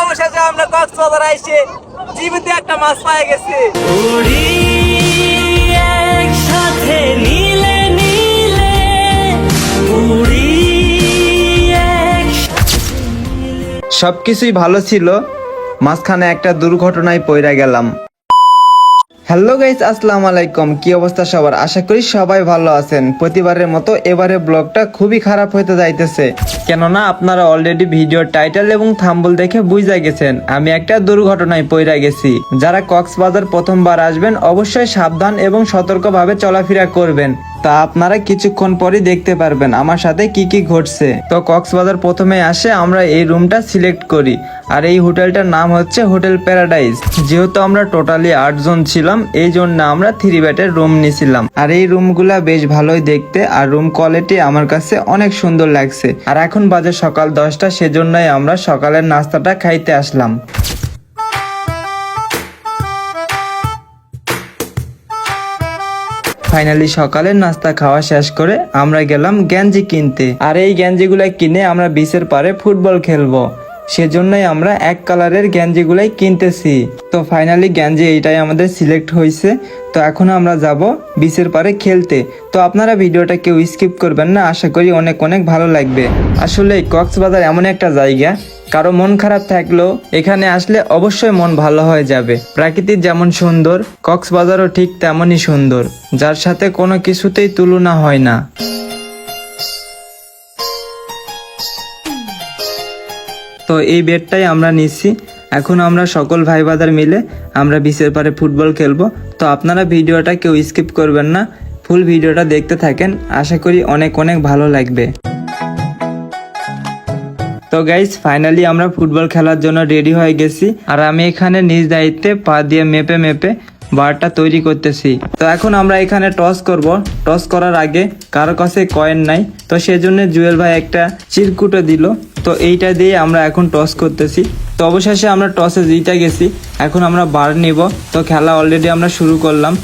অবশেষে আমরা কক্সবাজার আইসে জীবিত একটা মাছ পাই গেছি। একসাথে নীলে নীলে সবকিছুই ভালো ছিল মাঝখানে একটা দুর্ঘটনায় পইরা গেলাম। হ্যালো গাইজ আসসালামু আলাইকুম। কি অবস্থা সবার? আশা করি সবাই ভালো আছেন। প্রতিবারের মতো এবারে ব্লগটা খুবই খারাপ হতে যাইতেছে। কেননা আপনারা অলরেডি ভিডিওর টাইটেল এবং থাম্বল দেখে বুঝা গেছেন, আমি একটা দুর্ঘটনায় পইরা গেছি। যারা কক্সবাজার প্রথমবার আসবেন, অবশ্যই সাবধান এবং সতর্কভাবে চলাফেরা করবেন। তা আপনারা কিছুক্ষণ পরই দেখতে পারবেন আমার সাথে কি কি ঘটছে। তো কক্সবাজার প্রথমে আসে আমরা এই রুমটা সিলেক্ট করি। আর এই হোটেলটার নাম হচ্ছে হোটেল প্যারাডাইজ যেহেতু আমরা টোটালি আটজন ছিলাম, এই জন্য আমরা থ্রি বেডের রুম নিছিলাম। আর এই রুমগুলা বেশ ভালোই দেখতে, আর রুম কোয়ালিটি আমার কাছে অনেক সুন্দর লাগছে। আর এখন বাজে সকাল দশটা, সেজন্যই আমরা সকালের নাস্তাটা খাইতে আসলাম। ফাইনালি সকালের নাস্তা খাওয়া শেষ করে আমরা গেলাম গ্যাঞ্জি কিনতে। আর এই গ্যাঞ্জিগুলো কিনে আমরা বিচের পারে ফুটবল খেলব। সেজন্যই আমরা এক কালারের গ্যাঞ্জিগুলাই কিনতেছি। তো ফাইনালি গ্যাঞ্জি এইটাই আমাদের সিলেক্ট হয়েছে তো এখন আমরা যাব বিচের পারে খেলতে। তো আপনারা ভিডিওটা কেউ স্কিপ করবেন না, আশা করি অনেক অনেক ভালো লাগবে। আসলে কক্সবাজার এমন একটা জায়গা কারও মন খারাপ থাকলেও এখানে আসলে অবশ্যই মন ভালো হয়ে যাবে। প্রাকৃতিক যেমন সুন্দর, কক্সবাজারও ঠিক তেমনই সুন্দর, যার সাথে কোনো কিছুতেই তুলনা হয় না। তো এই বেডটাই আমরা নিচ্ছি। এখন আমরা সকল ভাই বাদার মিলে আমরা বিচের পারে ফুটবল খেলব। তো আপনারা ভিডিওটা কেউ স্কিপ করবেন না, ফুল ভিডিওটা দেখতে থাকেন। আশা করি অনেক অনেক ভালো লাগবে। তো গাইস ফাইনালি আমরা ফুটবল খেলার জন্য রেডি হয়ে গেছি। আর আমি এখানে নিজ দায়িত্বে পা দিয়ে মেপে মেপে বারটা তৈরি করতেছি। তো এখন আমরা এখানে টস করব। টস করার আগে কারও কাছে কয়েন নাই। তো সেজন্য জুয়েল ভাই একটা চিরকুটো দিল। তো এইটা দিয়ে আমরা এখন টস করতেছি। তো অবশেষে আমরা টসে জিতে গেছি। এখন আমরা বার নিব। তো খেলা অলরেডি আমরা শুরু করলাম।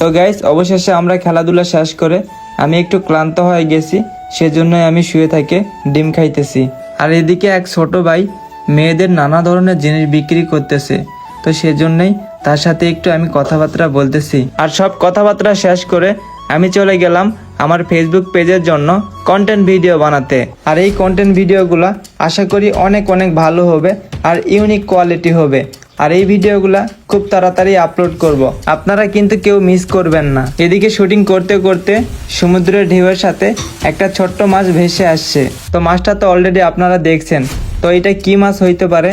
তো গাইস অবশেষে আমরা খেলাধুলা শেষ করে আমি একটু ক্লান্ত হয়ে গেছি, সেজন্যই আমি শুয়ে থেকে ডিম খাইতেছি। আর এদিকে এক ছোট ভাই মেয়েদের নানা ধরনের জিনিস বিক্রি করতেছে, তো সেজন্যই তার সাথে একটু আমি কথাবার্তা বলতেছি। আর সব কথাবার্তা শেষ করে আমি চলে গেলাম আমার ফেসবুক পেজের জন্য কন্টেন্ট ভিডিও বানাতে। আর এই কন্টেন্ট ভিডিওগুলো আশা করি অনেক অনেক ভালো হবে, আর ইউনিক কোয়ালিটি হবে। আর এই ভিডিওগুলা খুব তাড়াতাড়ি আপলোড করব। আপনারা কিন্তু কেউ মিস করবেন না। এদিকে শুটিং করতে করতে সমুদ্রের ঢেউয়ের সাথে একটা ছোট্ট মাছ ভেসে আসছে। তো মাছটা তো অলরেডি আপনারা দেখছেন। তো এটা কি মাছ হইতে পারে?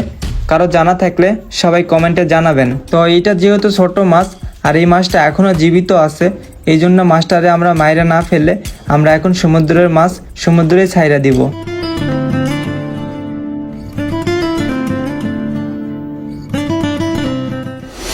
কারও জানা থাকলে সবাই কমেন্টে জানাবেন। তো এইটা যেহেতু ছোট মাছ, আর এই মাছটা এখনও জীবিত আছে, এই জন্য মাছটারে আমরা মাইরা না ফেলে আমরা এখন সমুদ্রের মাছ সমুদ্রে ছাইরা দিব।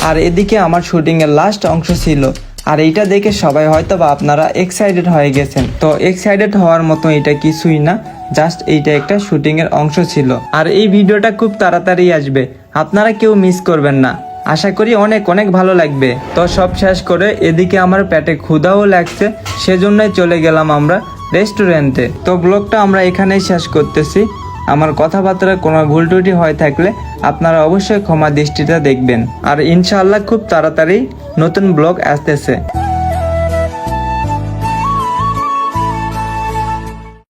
আর এদিকে আমার শুটিং এর লাস্ট অংশ ছিল। আর এইটা দেখে সবাই হয়তো বা আপনারা এক্সাইটেড হয়ে গেছেন। তো এক্সাইটেড হওয়ার মতো এটা কিছুই না জাস্ট এইটা একটা শুটিং এর অংশ ছিল। আর এই ভিডিওটা খুব তাড়াতাড়ি আসবে, আপনারা কেউ মিস করবেন না। আশা করি অনেক অনেক ভালো লাগবে। তো সব শেষ করে এদিকে আমার পেটে ক্ষুধাও লাগছে, সেজন্যই চলে গেলাম আমরা রেস্টুরেন্টে তো ব্লগটা আমরা এখানেই শেষ করতেছি। আমার কথাবার্তায় কোনো ভুল ত্রুটি হয়ে থাকলে আপনারা অবশ্যই ক্ষমা দৃষ্টিটা দেখবেন। আর ইনশাআল্লাহ খুব তাড়াতাড়ি নতুন ব্লগ আসতেছে।